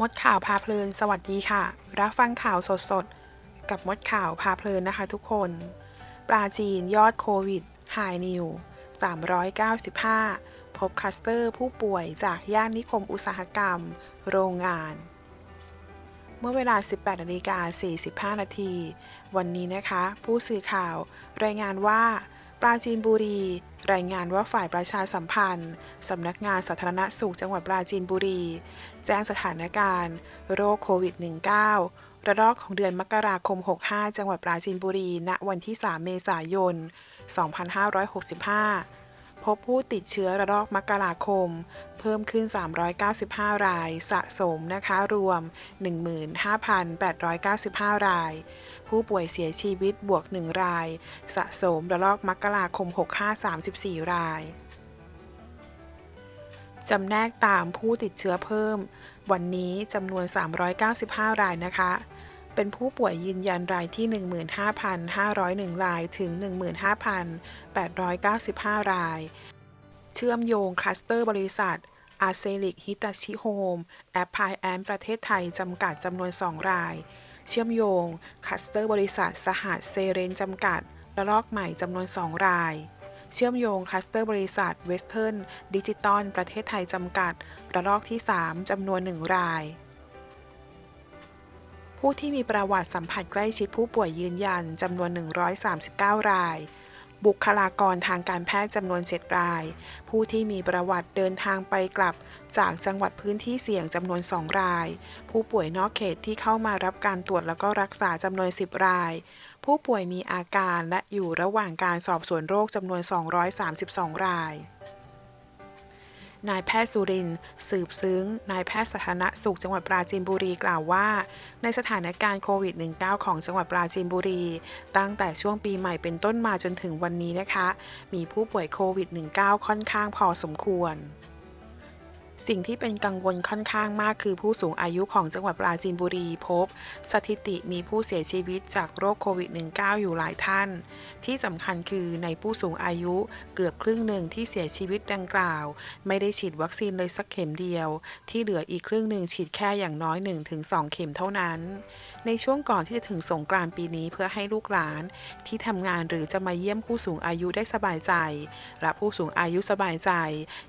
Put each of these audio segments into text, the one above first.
มดข่าวพาเพลิน สวัสดีค่ะ รับฟังข่าวสดๆ กับมดข่าวพาเพลินนะคะทุกคน ปราจีนยอดโควิดไฮนิว395 พบคลัสเตอร์ผู้ป่วยจากย่านนิคมอุตสาหกรรม โรงงาน เมื่อเวลา 18นาฬิกา45 นาที วันนี้นะคะ ผู้สื่อข่าวรายงานว่า ปราจีนบุรี รายงานว่าฝ่ายประชาสัมพันธ์ สำนักงานสาธารณสุขจังหวัดปราจีนบุรี แจ้งสถานการณ์ โรคโควิด -19 ระลอกของเดือนมกราคม 65 จังหวัดปราจีนบุรี ณ วันที่ 3 เมษายน 2565 บผู้ติดเชื้อระลอกมกราคม เพิ่มขึ้น 395 ราย สะสมนะคะรวม 15,895 ราย ผู้ป่วยเสียชีวิตบวก 1 ราย สะสมระลอกมกราคม 65 34 รายจำแนกตามผู้ติดเชื้อเพิ่ม วันนี้จำนวน 395 รายนะคะ เป็นผู้ป่วยยืนยันรายที่ 15,501 รายถึง 15,895 ราย เชื่อมโยงคลัสเตอร์บริษัทอาเซลิกฮิตาชิโฮมแอปพลายแอมประเทศไทย จำกัดจำนวน 2 ราย เชื่อมโยงคลัสเตอร์บริษัทสหัสเซเรนจำกัดระลอกใหม่จำนวน 2 ราย เชื่อมโยงคลัสเตอร์บริษัทเวสเทิร์นดิจิตอลประเทศไทย จำกัดระลอกที่ 3จำนวน 1 ราย ผู้ที่มีประวัติสัมผัสใกล้ชิดผู้ป่วยยืนยันจำนวน 139 ราย บุคลากรทางการแพทย์จำนวน 7 ราย ผู้ที่มีประวัติเดินทางไปกลับ จากจังหวัดพื้นที่เสี่ยงจำนวน 2 ราย ผู้ป่วยนอกเขตที่เข้ามารับการตรวจแล้วก็รักษาจำนวน 10 ราย ผู้ป่วยมีอาการและอยู่ระหว่างการสอบสวนโรคจำนวน 232 ราย นายแพทย์สุรินสืบซึ้ง นายแพทย์สาธารณสุขจังหวัดปราจีนบุรีกล่าวว่า ในสถานการณ์โควิด -19 ของจังหวัดปราจีนบุรี ตั้งแต่ช่วงปีใหม่เป็นต้นมาจนถึงวันนี้นะคะ มีผู้ป่วยโควิด -19 ค่อนข้างพอสมควร สิ่งที่เป็นกังวลค่อนข้างมากคือผู้สูงอายุของจังหวัดปราจีนบุรีพบ สถิติมีผู้เสียชีวิตจากโรคโควิด -19 อยู่หลายท่าน ที่สำคัญคือในผู้สูงอายุเกือบครึ่งหนึ่งที่เสียชีวิตดังกล่าว ไม่ได้ฉีดวัคซีนเลยสักเข็มเดียว ที่เหลืออีกครึ่งหนึ่งฉีดแค่อย่างน้อย 1-2 เข็มเท่านั้น ในช่วงก่อนที่จะถึงสงกรานต์ปีนี้เพื่อให้ลูกหลาน ที่ทำงานหรือจะมาเยี่ยมผู้สูงอายุได้สบายใจ และผู้สูงอายุสบายใจ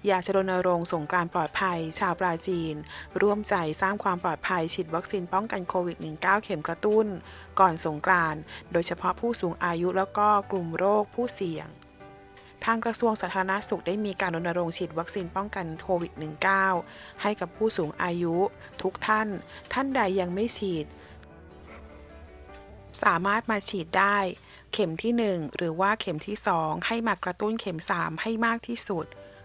อยากจะรณรงค์สงกรานต์ปลอดภัยภัย ชาวปราจีน ร่วมใจสร้างความปลอดภัยฉีดวัคซีนป้องกันโควิด -19 เข็มกระตุ้น ก่อนสงกรานต์โดยเฉพาะผู้สูงอายุแล้วก็กลุ่มโรคผู้เสี่ยงทางกระทรวงสาธารณสุขได้มีการรณรงค์ฉีดวัคซีนป้องกันโควิด -19 ให้กับผู้สูงอายุ ทุกท่าน ท่านใดยังไม่ฉีด สามารถมาฉีดได้ เข็มที่ 1 หรือว่าเข็มที่ 2 ให้มากระตุ้นเข็ม 3 ให้มากที่สุด